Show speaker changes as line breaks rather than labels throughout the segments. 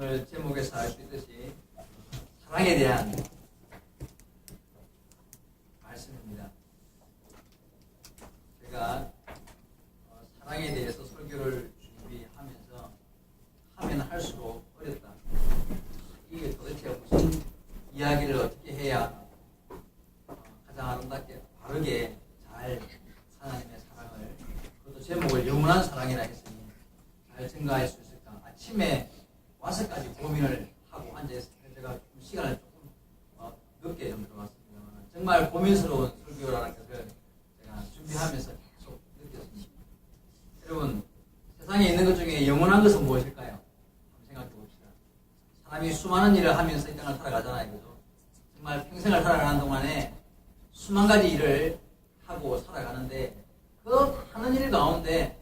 오늘 제목에서 알 수 있듯이 사랑에 대한 말씀입니다. 제가 어, 사랑에 대해서 설교를 준비하면서 하면 할수록 어렵다. 이게 도대체 무슨 이야기를 어떻게 해야 어, 가장 아름답게 바르게 잘 하나님의 사랑을 그것도 제목을 영원한 사랑이라 했으니 잘 증가할 수 있을까? 아침에 와서까지 고민을 하고 앉아있을 때 제가 좀 시간을 조금 어, 늦게 좀 들어왔습니다만 정말 고민스러운 설교라는 것을 제가 준비하면서 계속 느꼈습니다. 여러분 세상에 있는 것 중에 영원한 것은 무엇일까요? 한번 생각해 봅시다. 사람이 수많은 일을 하면서 이 땅을 살아가잖아요. 그죠? 정말 평생을 살아가는 동안에 수만 가지 일을 하고 살아가는데 그 하는 일 가운데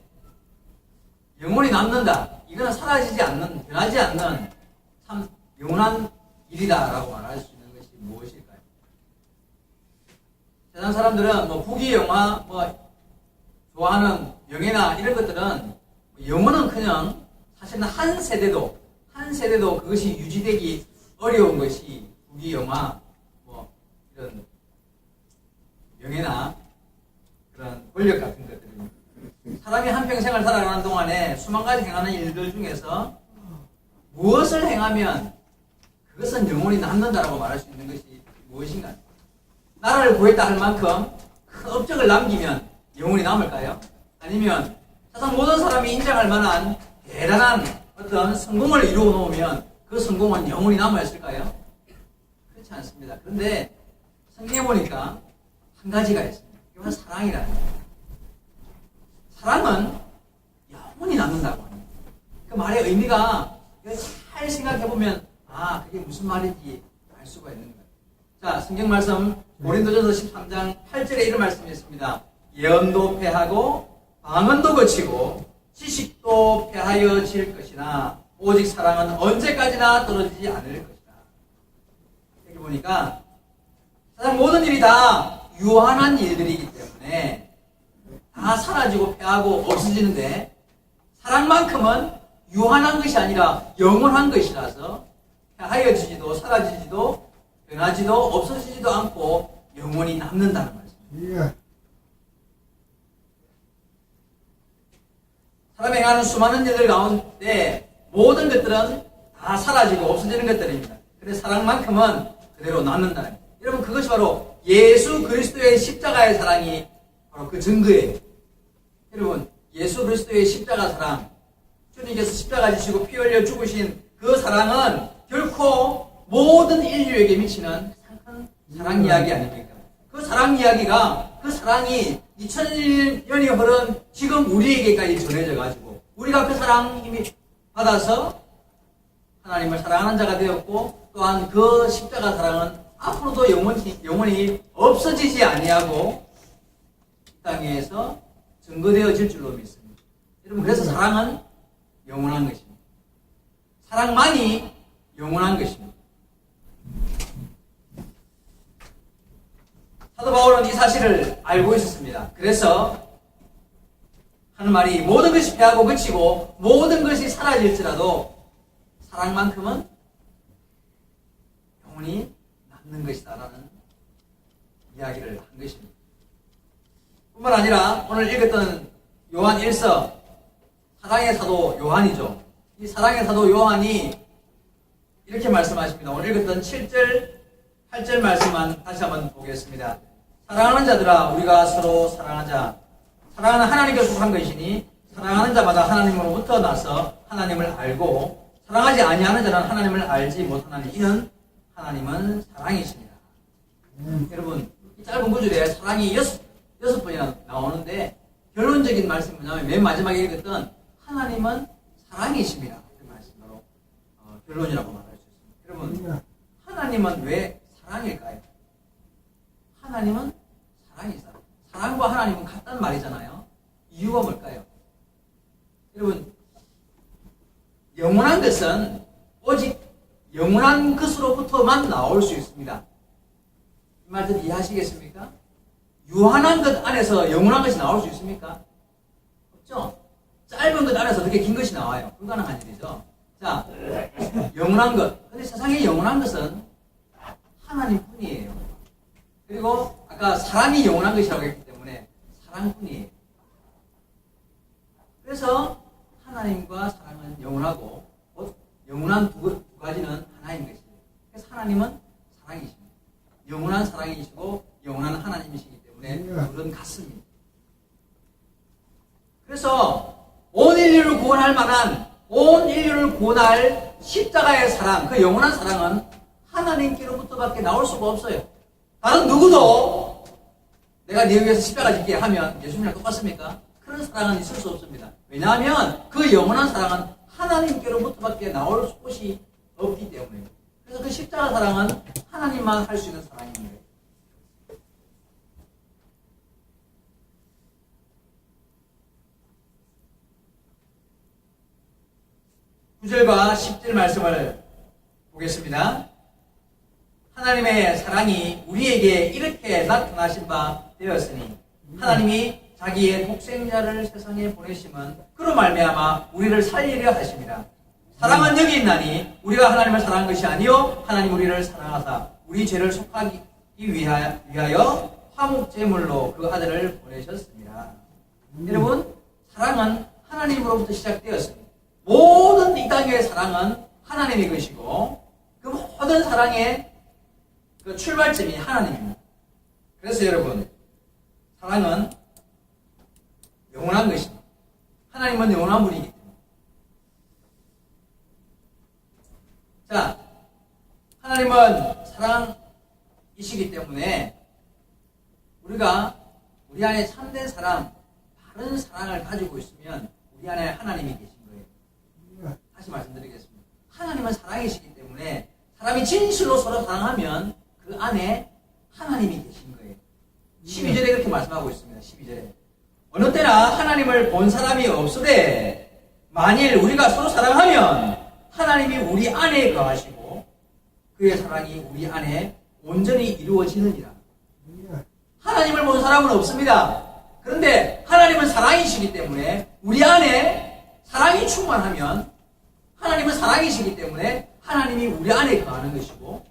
영혼이 남는다. 이거는 사라지지 않는, 변하지 않는 참 영원한 일이다라고 말할 수 있는 것이 무엇일까요? 세상 사람들은 뭐 부귀 영화, 뭐 좋아하는 명예나 이런 것들은 영혼은 그냥 사실은 한 세대도 한 세대도 그것이 유지되기 어려운 것이 부귀 영화, 뭐 이런 명예나 그런 권력 같은 것들입니다. 사람이 한평생을 살아가는 동안에 수만 가지 행하는 일들 중에서 무엇을 행하면 그것은 영원히 남는다라고 말할 수 있는 것이 무엇인가? 나라를 구했다 할 만큼 큰 업적을 남기면 영원히 남을까요? 아니면 세상 모든 사람이 인정할 만한 대단한 어떤 성공을 이루어 놓으면 그 성공은 영원히 남아있을까요? 그렇지 않습니다. 그런데 성경에 보니까 한 가지가 있습니다. 이건 사랑이라는 거예요. 사랑은 영원히 남는다고 합니다. 그 말의 의미가 잘 생각해 보면 아 그게 무슨 말인지 알 수가 있는 거예요. 자 성경 말씀 고린도전서 13장 8절에 이런 말씀이 있습니다. 예언도 패하고 방언도 거치고 지식도 패하여질 것이나 오직 사랑은 언제까지나 떨어지지 않을 것이다. 여기 보니까 세상 모든 일이 다 유한한 일들이기 때문에 다 사라지고 패하고 없어지는데 사랑만큼은 유한한 것이 아니라 영원한 것이라서 패하여지지도 사라지지도 변하지도 없어지지도 않고 영원히 남는다는 말입니다.
예.
사람이 행하는 수많은 일들 가운데 모든 것들은 다 사라지고 없어지는 것들입니다. 근데 사랑만큼은 그대로 남는다는. 여러분 그것이 바로 예수 그리스도의 십자가의 사랑이 바로 그 증거예요. 여러분 예수 그리스도의 십자가 사랑 주님께서 십자가 지시고 피 흘려 죽으신 그 사랑은 결코 모든 인류에게 미치는 큰 사랑 이야기 아닙니까? 그 사랑 이야기가 그 사랑이 2000년이 흐른 지금 우리에게까지 전해져 가지고 우리가 그 사랑 이미 받아서 하나님을 사랑하는 자가 되었고 또한 그 십자가 사랑은 앞으로도 영원히, 영원히 없어지지 아니하고 이 땅에서 증거되어질 줄로 믿습니다. 여러분 그래서 사랑은 영원한 것입니다. 사랑만이 영원한 것입니다. 사도 바울은 이 사실을 알고 있었습니다. 그래서 하는 말이 모든 것이 패하고 그치고 모든 것이 사라질지라도 사랑만큼은 영원히 남는 것이다라는 이야기를 한 것입니다. 뿐만 아니라 오늘 읽었던 요한 1서 사랑의 사도 요한이죠. 이 사랑의 사도 요한이 이렇게 말씀하십니다. 오늘 읽었던 7절, 8절 말씀만 다시 한번 보겠습니다. 사랑하는 자들아 우리가 서로 사랑하자. 사랑은 하나님께 속한 것이니 사랑하는 자마다 하나님으로부터 나서 하나님을 알고 사랑하지 아니하는 자는 하나님을 알지 못하나니 이는 하나님은 사랑이십니다. 여러분 이 짧은 구절에 사랑이 여섯, 여섯 번이나 나오는데 결론적인 말씀이 뭐냐면 맨 마지막에 읽었던 하나님은 사랑이십니다. 그 말씀 바로 어, 결론이라고 말할 수 있습니다. 여러분 하나님은 왜 사랑일까요? 하나님은 사랑이다. 사랑과 하나님은 같다는 말이잖아요. 이유가 뭘까요? 여러분, 영원한 것은 오직 영원한 것으로부터만 나올 수 있습니다. 이 말들 이해하시겠습니까? 유한한 것 안에서 영원한 것이 나올 수 있습니까? 없죠? 짧은 것 안에서 어떻게 긴 것이 나와요? 불가능한 일이죠. 자, 영원한 것. 근데 세상에 영원한 것은 하나님 뿐이에요. 그리고 아까 사랑이 영원한 것이라고 했기 때문에 사랑뿐이에요. 그래서 하나님과 사랑은 영원하고 곧 영원한 두, 두 가지는 하나인 것이에요. 그래서 하나님은 사랑이십니다. 영원한 사랑이시고 영원한 하나님이시기 때문에 둘은 같습니다. 그래서 온 인류를 구원할 만한 온 인류를 구원할 십자가의 사랑, 그 영원한 사랑은 하나님께로부터밖에 나올 수가 없어요. 다른 누구도 내가 네 위해서 십자가 짓게 하면 예수님이랑 똑같습니까? 그런 사랑은 있을 수 없습니다. 왜냐하면 그 영원한 사랑은 하나님께로부터밖에 나올 곳이 없기 때문에. 그래서 그 십자가 사랑은 하나님만 할 수 있는 거예요. 구절과 10절 말씀을 보겠습니다. 하나님의 사랑이 우리에게 이렇게 나타나신 바 되었으니 하나님이 자기의 독생자를 세상에 보내심은 그로 말미암아 우리를 살리려 하십니다. 사랑은 여기 있나니 우리가 하나님을 사랑한 것이 아니요 하나님 우리를 사랑하사 우리 죄를 속하기 위하여, 위하여 화목 제물로 그 아들을 보내셨습니다. 여러분 사랑은 하나님으로부터 시작되었습니다. 모든 이 땅의 사랑은 하나님의 것이고 그 모든 사랑의 그 출발점이 하나님입니다. 그래서 여러분 사랑은 영원한 것입니다. 하나님은 영원한 분이기 때문에. 자, 하나님은 사랑이시기 때문에 우리가 우리 안에 참된 사랑, 바른 사랑을 가지고 있으면 우리 안에 하나님이 계신 거예요. 다시 말씀드리겠습니다. 하나님은 사랑이시기 때문에 사람이 진실로 서로 사랑하면 그 안에 하나님이 계신 거예요. 12절에 그렇게 말씀하고 있습니다. 12절에. 어느 때나 하나님을 본 사람이 없으되 만일 우리가 서로 사랑하면 하나님이 우리 안에 거하시고 그의 사랑이 우리 안에 온전히 이루어지느니라. 하나님을 본 사람은 없습니다. 그런데 하나님은 사랑이시기 때문에 우리 안에 사랑이 충만하면 하나님은 사랑이시기 때문에 하나님이 우리 안에 거하는 것이고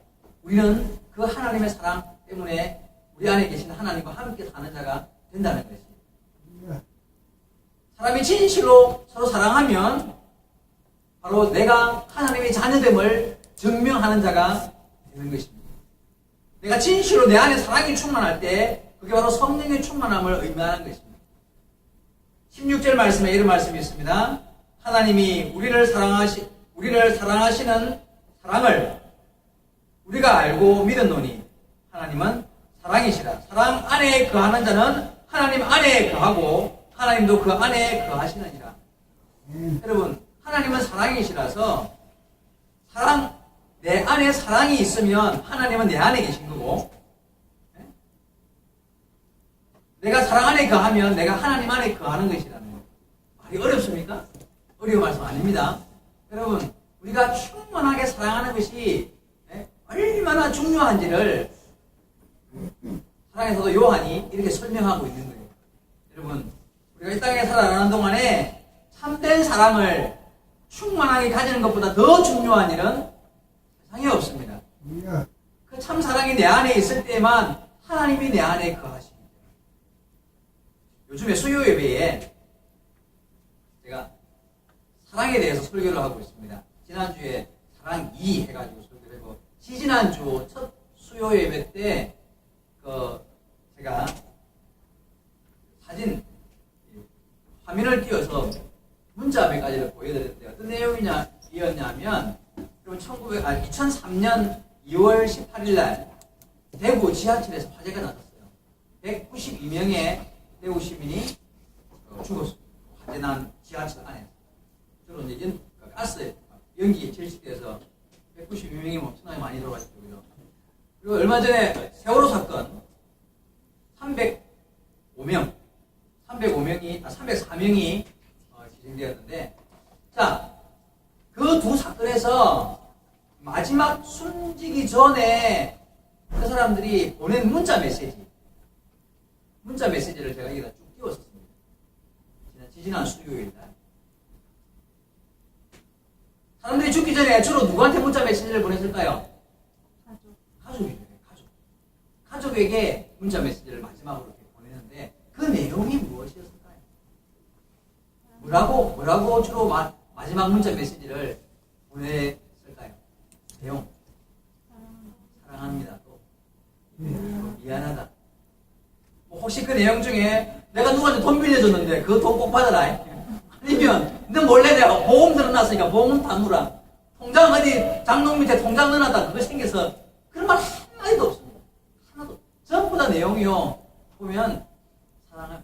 우리는 그 하나님의 사랑 때문에 우리 안에 계신 하나님과 함께 사는 자가 된다는 것입니다. 사람이 진실로 서로 사랑하면 바로 내가 하나님의 자녀됨을 증명하는 자가 되는 것입니다. 내가 진실로 내 안에 사랑이 충만할 때 그게 바로 성령의 충만함을 의미하는 것입니다. 16절 말씀에 이런 말씀이 있습니다. 하나님이 우리를 사랑하시 우리를 사랑하시는 사랑을 우리가 알고 믿었노니 하나님은 사랑이시라. 사랑 안에 거하는 자는 하나님 안에 거하고 하나님도 그 안에 거하시느니라. 여러분, 하나님은 사랑이시라서 사랑 내 안에 사랑이 있으면 하나님은 내 안에 계신 거고 예? 내가 사랑 안에 거하면 내가 하나님 안에 거하는 것이라는 거예요. 말이 어렵습니까? 어려운 말씀 아닙니다. 여러분, 우리가 충만하게 사랑하는 것이 예? 얼마나 중요한지를 사랑에서도 요한이 이렇게 설명하고 있는 거예요. 여러분, 우리가 이 땅에 살아가는 동안에 참된 사랑을 충만하게 가지는 것보다 더 중요한 일은 세상에 없습니다. 그 참 사랑이 내 안에 있을 때만 하나님이 내 안에 거하십니다. 요즘에 수요 예배에 제가 사랑에 대해서 설교를 하고 있습니다. 지난주에 사랑 2 해가지고 지지난주 첫 수요 예배 때 그 제가 사진 화면을 띄워서 문자 몇 가지를 보여드렸는데 어떤 내용이냐 이었냐면 1900, 아, 2003년 2월 18일 날 대구 지하철에서 화재가 났었어요. 192명의 대구 시민이 어, 죽었습니다. 화재 난 지하철 안에서. 주로 이제 가스 연기에 질식돼서 192명이 엄청나게 많이 들어갔죠. 그죠? 그리고 얼마 전에 세월호 사건 305명, 305명이, 아, 304명이 진행되었는데, 자, 그 두 사건에서 마지막 숨지기 전에 그 사람들이 보낸 문자 메시지, 문자 메시지를 제가 여기다 쭉 띄웠었습니다. 지난 수요일 날. 사람들이 죽기 전에 주로 누구한테 문자 메시지를 보냈을까요?
가족.
가족이에요. 가족. 가족에게 문자 메시지를 마지막으로 보내는데 그 내용이 무엇이었을까요? 뭐라고 뭐라고 주로 마, 마지막 문자 메시지를 보냈을까요? 내용. 사랑합니다. 또 또 미안하다. 뭐 혹시 그 내용 중에 내가 누구한테 돈 빌려줬는데 그 돈 꼭 받아라. 아니면 너 몰래 내가 보험 들어놨으니까 보험 담으라. 통장 어디 장롱 밑에 통장 넣어놨다 그거 생겨서 그런 말 한마디도 없습니다. 하나도. 전부 다 내용이요. 보면 사랑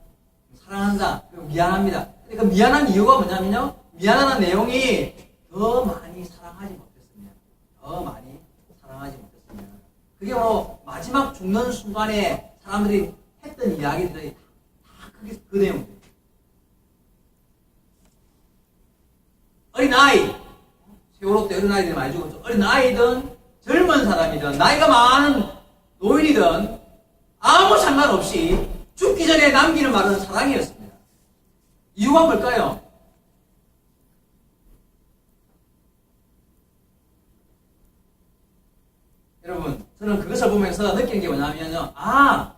사랑한다. 그리고 미안합니다. 그러니까 미안한 이유가 뭐냐면요. 미안하다는 내용이 더 많이 사랑하지 못했으면 더 많이 사랑하지 못했으면 그게 바로 마지막 죽는 순간에 사람들이 했던 이야기들이 다, 다 그게 그 내용이에요. 어린아이, 세월호 때 어린아이들이 많이 죽었죠. 어린아이든 젊은 사람이든 나이가 많은 노인이든 아무 상관없이 죽기 전에 남기는 말은 사랑이었습니다. 이유가 뭘까요? 여러분, 저는 그것을 보면서 느끼는 게 뭐냐면요. 아,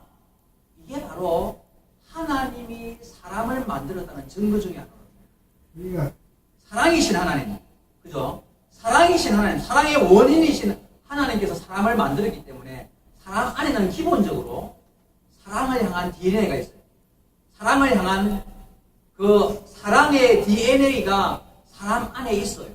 이게 바로 하나님이 사람을 만들었다는 증거 중에 하나거든요. 사랑이신 하나님. 그죠? 사랑이신 하나님, 사랑의 원인이신 하나님께서 사람을 만들었기 때문에 사람 안에는 기본적으로 사랑을 향한 DNA가 있어요. 사랑을 향한 그 사랑의 DNA가 사람 안에 있어요.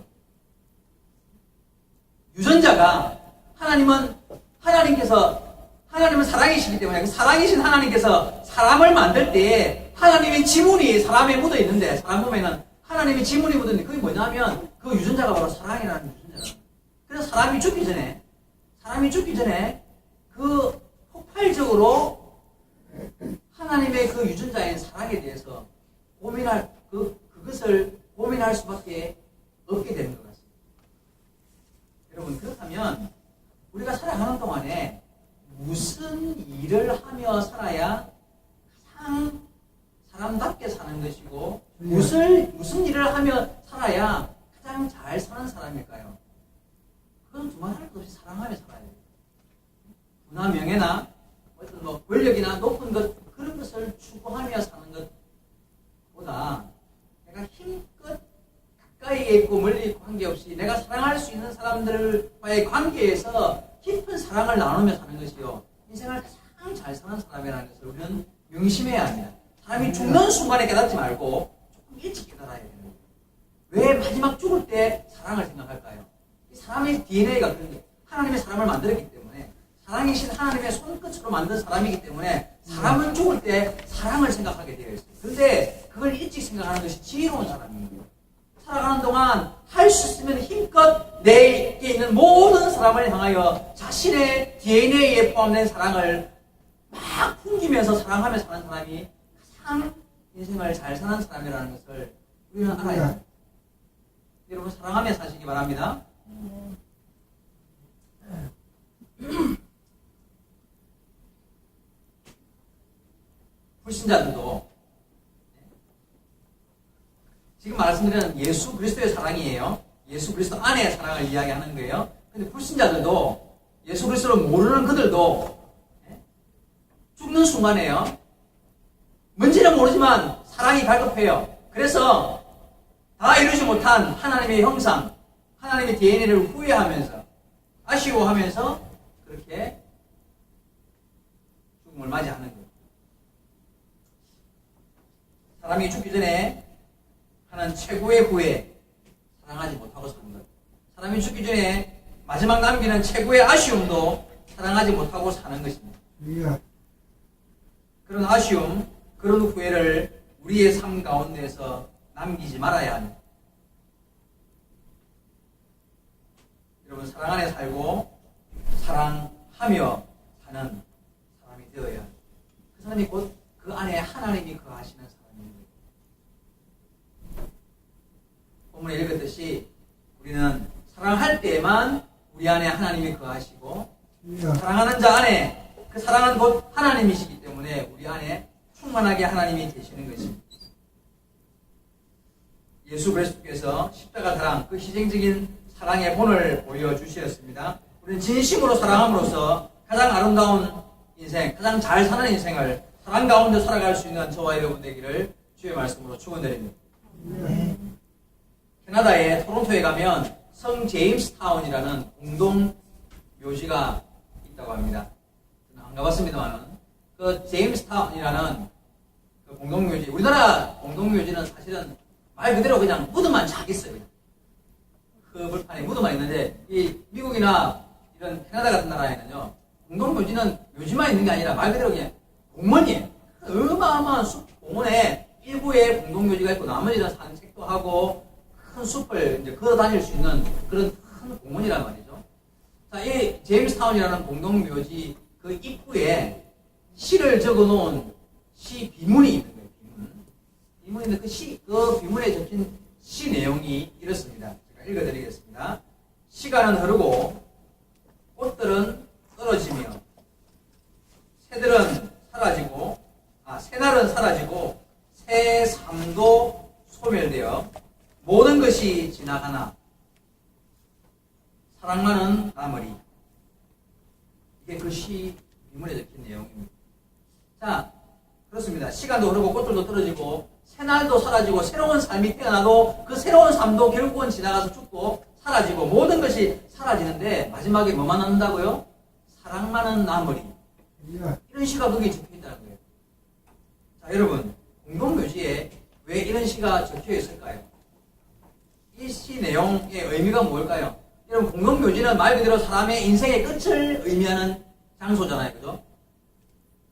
유전자가 하나님은 하나님께서 하나님은 사랑이시기 때문에 그 사랑이신 하나님께서 사람을 만들 때 하나님의 지문이 사람에 묻어 있는데 사람 몸에는 하나님의 지문이 묻어 있는데 그게 뭐냐면 그 유전자가 바로 사랑이라는 유전자라. 그래서 사람이 죽기 전에 사람이 죽기 전에 그 폭발적으로 하나님의 그 유전자인 사랑에 대해서 고민할 그 그것을 고민할 수밖에 없게 되는 것 같습니다. 여러분 그렇다면 우리가 살아가는 동안에 무슨 일을 하며 살아야 가장 사람답게 사는 것이고 무슨 무슨 일을 하며 살아야 가장 잘 사는 사람일까요? 그건 두말 할 것 없이 사랑하며 살아야 돼요. 부나 명예나 어떤 뭐 권력이나 높은 것 그런 것을 추구하며 사는 것보다 내가 힘껏 가까이에 있고 멀리 있고 관계없이 내가 사랑할 수 있는 사람들과의 관계에서 깊은 사랑을 나누며 사는 것이요 인생을 가장 잘 사는 사람이라는 것을 우리는 명심해야 합니다. 사람이 죽는 순간에 깨닫지 말고 조금 일찍 깨달아야 거예요. 왜 마지막 죽을 때 사랑을 생각할까요? 이 사람의 DNA가 그런 게 하나님의 사람을 만들었기 때문에 사랑이신 하나님의 손끝으로 만든 사람이기 때문에 사람은 죽을 때 사랑을 생각하게 되어 있어요. 그런데 그걸 일찍 생각하는 것이 지혜로운 사람이에요. 살아가는 동안 할 수 있으면 힘껏 내게 있는 모든 사람을 향하여 자신의 DNA에 포함된 사랑을 막 풍기면서 사랑하며 사는 사람이 가장 인생을 잘 사는 사람이라는 것을 우리는 알아야 합니다. 여러분 사랑하며 사시기 바랍니다. 불신자들도 지금 말씀드리는 예수 그리스도의 사랑이에요. 예수 그리스도 안의 사랑을 이야기하는 거예요. 근데 불신자들도 예수 그리스도를 모르는 그들도 예? 죽는 순간에요. 모르지만 사랑이 갈급해요. 그래서 다 이루지 못한 하나님의 형상, 하나님의 DNA를 후회하면서 아쉬워하면서 그렇게 죽음을 맞이하는 거예요. 사람이 죽기 전에 하는 최고의 후회, 사랑하지 못하고 사는 것. 사람이 죽기 전에 마지막 남기는 최고의 아쉬움도 사랑하지 못하고 사는 것입니다. 그런 아쉬움, 그런 후회를 우리의 삶 가운데서 남기지 말아야 합니다. 여러분, 사랑 안에 살고 사랑하며 사는 사람이 되어야 합니다. 그 사람이 곧 그 안에 하나님이 거하시는 사람입니다. 본문에 읽었듯이 우리는 사랑할 때만 우리 안에 하나님이 거하시고 사랑하는 자 안에 그 사랑은 곧 하나님이시기 때문에 우리 안에 충만하게 하나님이 계시는 것입니다. 예수 그리스도께서 십자가 사랑, 그 희생적인 사랑의 본을 보여주셨습니다. 우리는 진심으로 사랑함으로써 가장 아름다운 인생, 가장 잘 사는 인생을 사랑 가운데 살아갈 수 있는 저와 여러분 되기를 주의 말씀으로 축원드립니다. 캐나다의 토론토에 가면 성 제임스 타운이라는 공동 묘지가 있다고 합니다. 안 가봤습니다만은 그 제임스 타운이라는 그 공동 묘지, 우리나라 공동 묘지는 사실은 말 그대로 그냥 무드만 쫙 있어요. 그냥. 그 불판에 무드만 있는데 이 미국이나 이런 캐나다 같은 나라에는요 공동 묘지는 묘지만 있는 게 아니라 말 그대로 그냥 공원이에요. 어마어마한 숲 공원에 일부에 공동 묘지가 있고 나머지는 산책도 하고 큰 숲을 이제 걸어 다닐 수 있는 그런 큰 공원이란 말이죠. 자, 이 제임스타운이라는 공동 묘지 그 입구에 시를 적어 놓은 시 비문이 있는 거예요. 비문. 비문이 있는데 그 시, 그 비문에 적힌 시 내용이 이렇습니다. 제가 읽어드리겠습니다. 시간은 흐르고 꽃들은 떨어지며 새들은 사라지고 아 새날은 사라지고 새 삶도 소멸되어 모든 것이 지나가나 사랑만은 남으리 이게 그 시 비문에 적힌 내용입니다. 자 그렇습니다. 시간도 흐르고 꽃들도 떨어지고 새날도 사라지고 새로운 삶이 태어나도 그 새로운 삶도 결국은 지나가서 죽고 사라지고 모든 것이 사라지는데 마지막에 뭐만 남는다고요? 사랑만은 남으리 이런 시가 거기에 적혀 있다는 거예요. 자, 여러분, 공동묘지에 왜 이런 시가 적혀 있을까요? 이 시 내용의 의미가 뭘까요? 여러분, 공동묘지는 말 그대로 사람의 인생의 끝을 의미하는 장소잖아요. 그죠?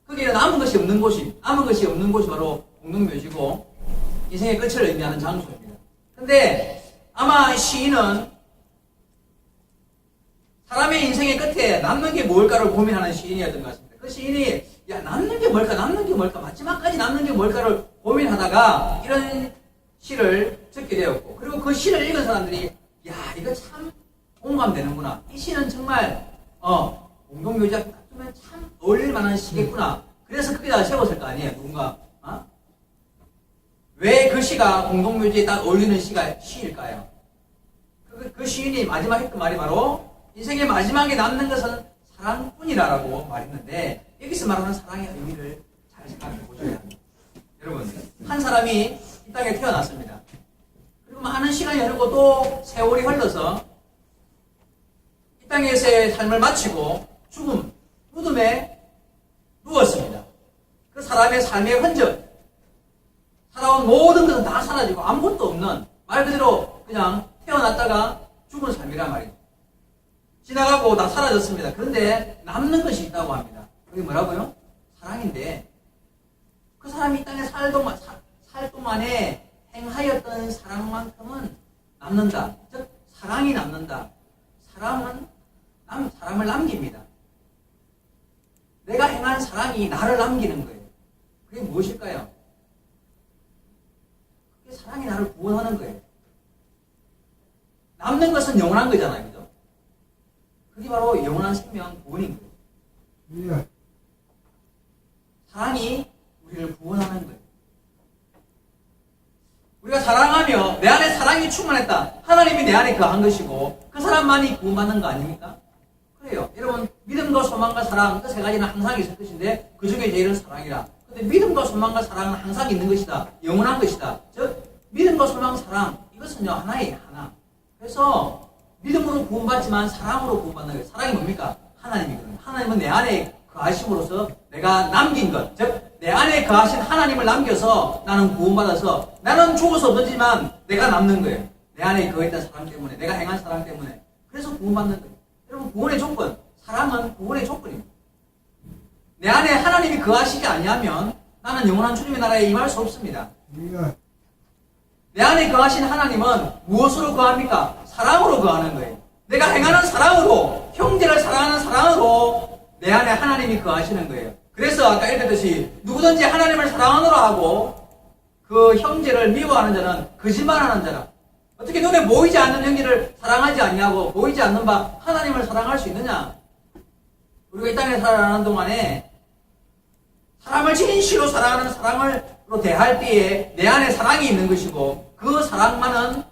거기에 남은 것이 없는 곳이, 남은 것이 없는 곳이 바로 공동묘지고, 인생의 끝을 의미하는 장소입니다. 근데 아마 시인은 사람의 인생의 끝에 남는 게 뭘까를 고민하는 시인이었던 것 같습니다. 그 시인이 야 남는 게 뭘까 남는 게 뭘까 마지막까지 남는 게 뭘까를 고민하다가 이런 시를 적게 되었고 그리고 그 시를 읽은 사람들이 야 이거 참 공감되는구나 이 시는 정말 어 공동묘지와 같으면 참 어울릴 만한 시겠구나 그래서 거기다 세웠을 거 아니에요 누군가 어? 왜그 시가 공동묘지에 딱 어울리는 시가 시일까요? 그, 그 시인이 마지막 했던 말이 바로 인생의 마지막에 남는 것은 사랑뿐이라고 말했는데 여기서 말하는 사랑의 의미를 잘 생각해 보셔야 합니다. 여러분 한 사람이 이 땅에 태어났습니다. 그리고 많은 시간이 흐르고 또 세월이 흘러서 이 땅에서의 삶을 마치고 죽음 무덤에 누웠습니다. 그 사람의 삶의 흔적 살아온 모든 것은 다 사라지고 아무것도 없는 말 그대로 그냥 태어났다가 죽은 삶이란 말이죠. 지나가고 다 사라졌습니다. 그런데 남는 것이 있다고 합니다. 그게 뭐라고요? 사랑인데 그 사람이 이 땅에 살 동안, 사- 살 동안에 행하였던 사랑만큼은 남는다. 즉 사랑이 남는다. 사랑은 남, 사람을 남깁니다. 내가 행한 사랑이 나를 남기는 거예요. 그게 무엇일까요? 그게 사랑이 나를 구원하는 거예요. 남는 것은 영원한 거잖아요. 그죠? 그게 바로 영원한 생명 구원인 거예요. 사랑이 우리를 구원하는 거예요. 우리가 사랑하며 내 안에 사랑이 충만했다. 하나님이 내 안에 거한 것이고 그 사람만이 구원받는 거 아닙니까? 그래요. 여러분 믿음과 소망과 사랑 그 세 가지는 항상 있을 것인데 그 중에 제일은 사랑이라. 믿음과 소망과 사랑은 항상 있는 것이다. 영원한 것이다. 즉 믿음과 소망, 사랑 이것은요 하나의 하나. 그래서 믿음으로 구원받지만 사랑으로 구원받는 거예요. 사랑이 뭡니까? 하나님이거든요. 하나님은 내 안에 거하심으로써 내가 남긴 것, 즉 내 안에 거하신 하나님을 남겨서 나는 구원받아서 나는 죽어서 없지만 내가 남는 거예요. 내 안에 거했던 사랑 때문에, 내가 행한 사랑 때문에. 그래서 구원받는 거예요. 여러분 구원의 조건, 사랑은 구원의 조건입니다. 내 안에 하나님이 거하시지 아니하면 나는 영원한 주님의 나라에 임할 수 없습니다. 내 안에 거하신 하나님은 무엇으로 거합니까? 사랑으로 거하는 거예요. 내가 행하는 사랑으로, 형제를 사랑하는 사랑으로 내 안에 하나님이 거하시는 거예요. 그래서 아까 읽었듯이 누구든지 하나님을 사랑하노라 하고 그 형제를 미워하는 자는 거짓말하는 자라. 어떻게 눈에 보이지 않는 형제를 사랑하지 않냐고 보이지 않는 바 하나님을 사랑할 수 있느냐? 우리가 이 땅에 살아가는 동안에 사람을 진실로 사랑하는 사랑으로 대할 때에 내 안에 사랑이 있는 것이고 그 사랑만은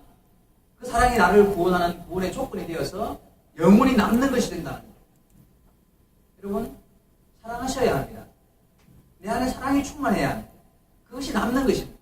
그 사랑이 나를 구원하는 구원의 조건이 되어서 영원히 남는 것이 된다는 거예요. 여러분 사랑하셔야 합니다. 내 안에 사랑이 충만해야 합니다. 그것이 남는 것입니다.